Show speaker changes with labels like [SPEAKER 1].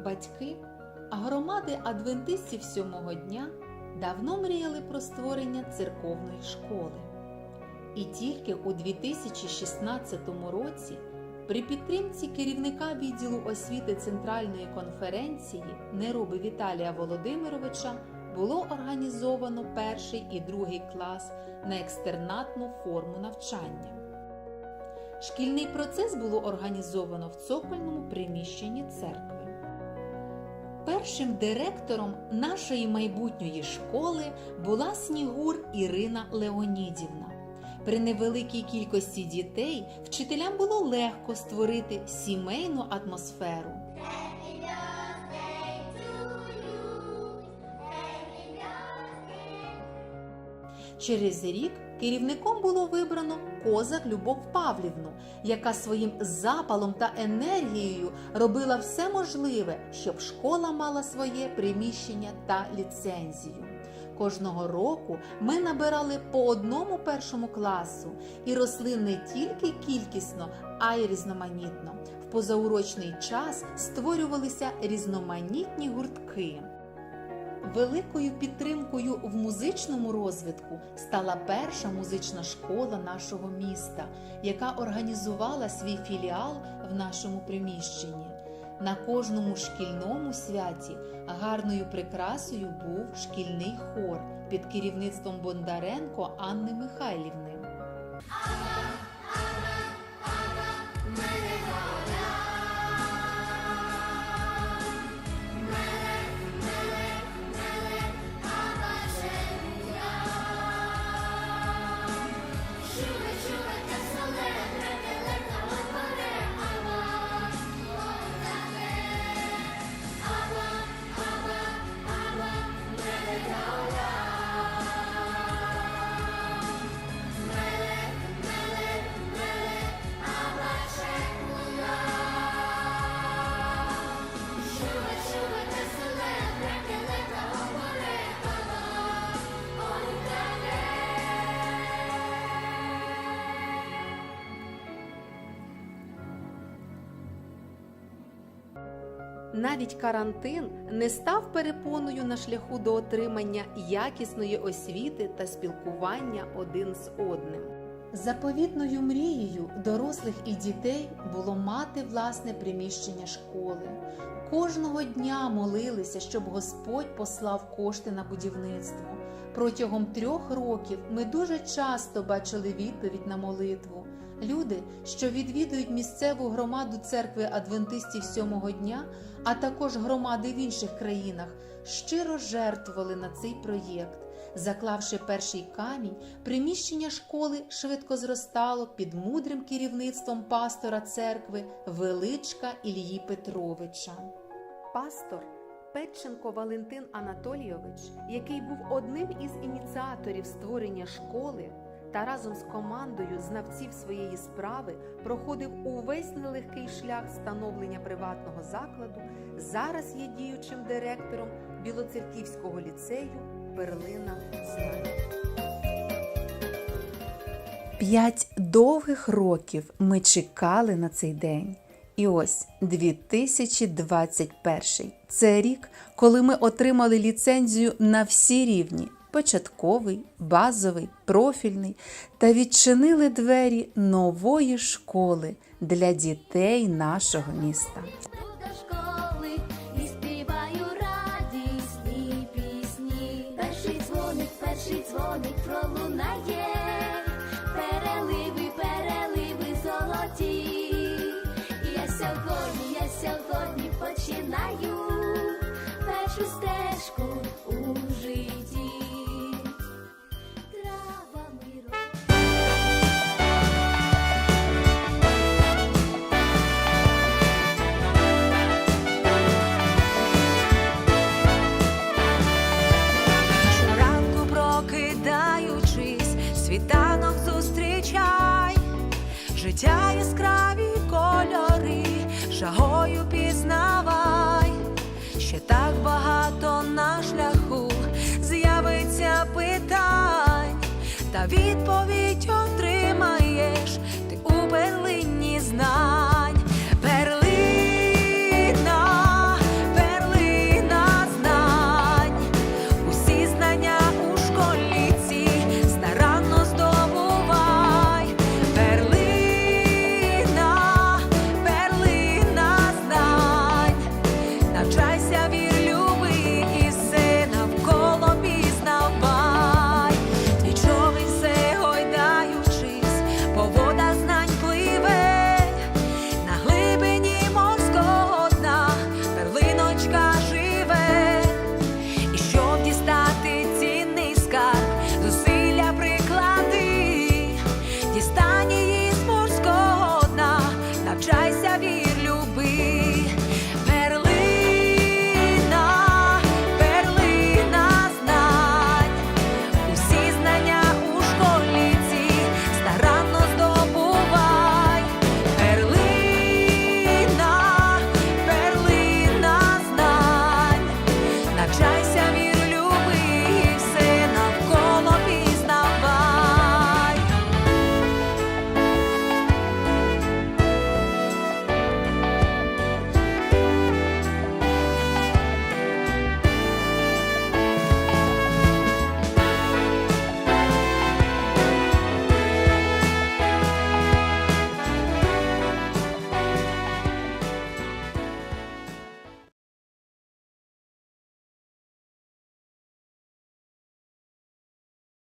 [SPEAKER 1] Батьки, громади адвентистів сьомого дня давно мріяли про створення церковної школи. І тільки у 2016 році, при підтримці керівника відділу освіти Центральної конференції Нероби Віталія Володимировича було організовано перший і другий клас на екстернатну форму навчання. Шкільний процес було організовано в цокольному приміщенні церкви. Першим директором нашої майбутньої школи була Снігур Ірина Леонідівна. При невеликій кількості дітей вчителям було легко створити сімейну атмосферу. Через рік керівником було вибрано козак Любов Павлівну, яка своїм запалом та енергією робила все можливе, щоб школа мала своє приміщення та ліцензію. Кожного року ми набирали по одному першому класу і росли не тільки кількісно, а й різноманітно. В позаурочний час створювалися різноманітні гуртки. Великою підтримкою в музичному розвитку стала перша музична школа нашого міста, яка організувала свій філіал в нашому приміщенні. На кожному шкільному святі гарною прикрасою був шкільний хор під керівництвом Бондаренко Анни Михайлівни. Навіть карантин не став перепоною на шляху до отримання якісної освіти та спілкування один з одним. Заповітною мрією дорослих і дітей було мати власне приміщення школи. Кожного дня молилися, щоб Господь послав кошти на будівництво. Протягом трьох років ми дуже часто бачили відповідь на молитву. Люди, що відвідують місцеву громаду церкви адвентистів сьомого дня, а також громади в інших країнах, щиро жертвували на цей проєкт. Заклавши перший камінь, приміщення школи швидко зростало під мудрим керівництвом пастора церкви Величка Ілії Петровича. Пастор Петченко Валентин Анатолійович, який був одним із ініціаторів створення школи та разом з командою знавців своєї справи проходив увесь нелегкий шлях становлення приватного закладу, зараз є діючим директором Білоцерківського ліцею Перлина Знань. П'ять довгих років ми чекали на цей день. І ось 2021. Це рік, коли ми отримали ліцензію на всі рівні: початковий, базовий, профільний, та відчинили двері нової школи для дітей нашого міста.
[SPEAKER 2] Життя яскраві кольори, жагою пізнавай, ще так багато на шляху. З'явиться питань, та відповідь